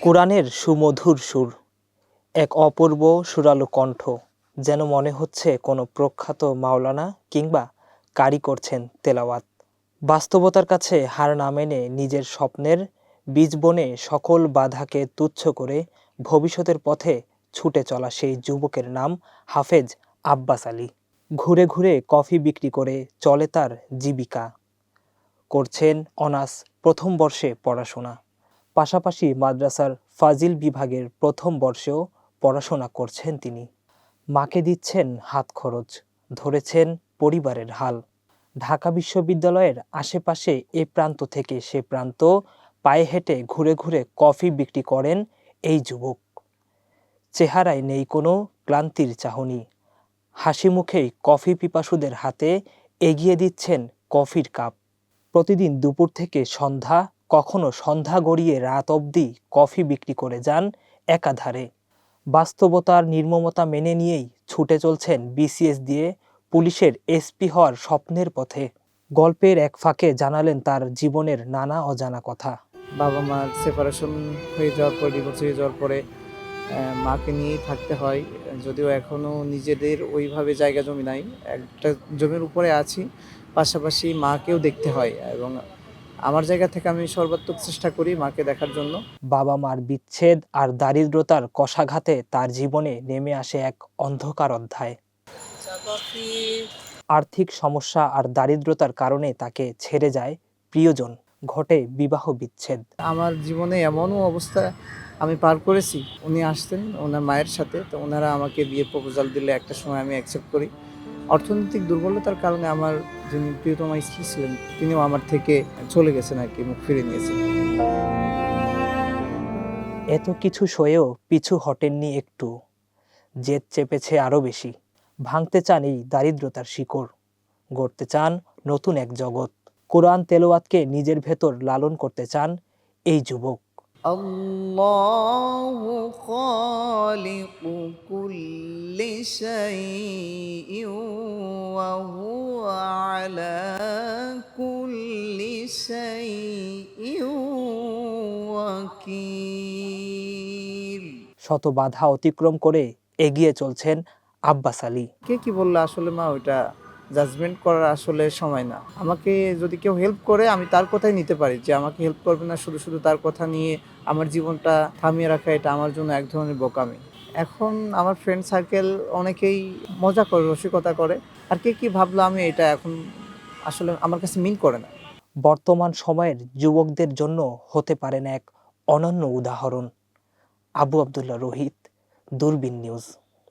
কোরআনের সুমধুর সুর, এক অপূর্ব সুরালো কণ্ঠ, যেন মনে হচ্ছে কোনো প্রখ্যাত মাওলানা কিংবা কারি করছেন তেলাওয়াত। বাস্তবতার কাছে হার না মেনে নিজের স্বপ্নের বীজ বনে সকল বাধাকে তুচ্ছ করে ভবিষ্যতের পথে ছুটে চলা সেই যুবকের নাম হাফেজ আব্বাস আলী। ঘুরে ঘুরে কফি বিক্রি করে চলে তার জীবিকা। করছেন অনার্স প্রথম বর্ষে পড়াশোনা। পাশাপাশি মাদ্রাসার ফাজিল বিভাগের প্রথম বর্ষেও পড়াশোনা করছেন তিনি। মাকে দিচ্ছেন হাত খরচ, ধরেছেন পরিবারের হাল। ঢাকা বিশ্ববিদ্যালয়ের আশেপাশে এ প্রান্ত থেকে সে প্রান্ত পায়ে হেঁটে ঘুরে ঘুরে কফি বিক্রি করেন এই যুবক। চেহারায় নেই কোনো ক্লান্তির চাহনি। হাসি মুখেই কফি পিপাসুদের হাতে এগিয়ে দিচ্ছেন কফির কাপ। প্রতিদিন দুপুর থেকে সন্ধ্যা, কখনো সন্ধ্যা গড়িয়ে রাত অবধি কফি বিক্রি করে যান একাধারে। বাস্তবতার নির্মমতা মেনে নিয়েই ছুটে চলছেন বিসিএস দিয়ে পুলিশের এসপি হওয়ার স্বপ্নের পথে। গল্পের এক ফাঁকে জানালেন তার জীবনের নানা অজানা কথা। বাবা মার সেপারেশন হয়ে যাওয়ার পর ডিভোর্স হয়ে যাওয়ার পরে মাকে নিয়েই থাকতে হয়। যদিও এখনও নিজেদের ওইভাবে জায়গা জমি নাই। একটা জমির উপরে আছি। পাশাপাশি মাকেও দেখতে হয় এবং আমার জায়গা থেকে আমি সর্বাত্মক চেষ্টা করি মাকে দেখার জন্য। বাবা মার বিচ্ছেদ আর দারিদ্রতার কষাঘাতে তার জীবনে নেমে আসে এক অন্ধকার অধ্যায়। আর্থিক সমস্যা আর দারিদ্রতার কারণে তাকে ছেড়ে যায় প্রিয়জন ঘটে বিবাহ বিচ্ছেদ। আমার জীবনে এমনও অবস্থা আমি পার করেছি উনি আসতেন ওনার মায়ের সাথে তো ওনারা আমাকে বিয়ে প্রপোজাল দিলে একটা সময় আমি অ্যাকসেপ্ট করি। অর্থনৈতিক দুর্বলতার কারণে আমার যিনি প্রিয়তমা স্ত্রী ছিলেন তিনিও আমার থেকে চলে গেছেন আর কি মুখ ফিরে নিয়েছেন এত কিছু সয়েও পিছু হটেননি একটু জেদ চেপেছে আরও বেশি ভাঙতে চান এই দারিদ্রতার শিকড় গড়তে চান নতুন এক জগৎ কোরআন তেলোয়াতকে নিজের ভেতর লালন করতে চান এই যুবক الله خالق كل شيء وهو শত বাধা অতিক্রম করে এগিয়ে চলছেন আব্বাস আলী। কে কি বলল আসলে মা? ওইটা জাজমেন্ট করার আসলে সময় না। আমাকে যদি কেউ হেল্প করে আমি তার কথাই নিতে পারি যে আমাকে হেল্প করবে না শুধু শুধু তার কথা নিয়ে আমার জীবনটা থামিয়ে রাখা এটা আমার জন্য এক ধরনের বোকামি। এখন আমার ফ্রেন্ড সার্কেল অনেকেই মজা করে রসিকতা করে। আর কে কি ভাবলো আমি এটা এখন আসলে আমার কাছে মিন করে না। বর্তমান সময়ের যুবকদের জন্য হতে পারেন এক অনন্য উদাহরণ আবু আবদুল্লাহ রোহিত দূরবীন নিউজ।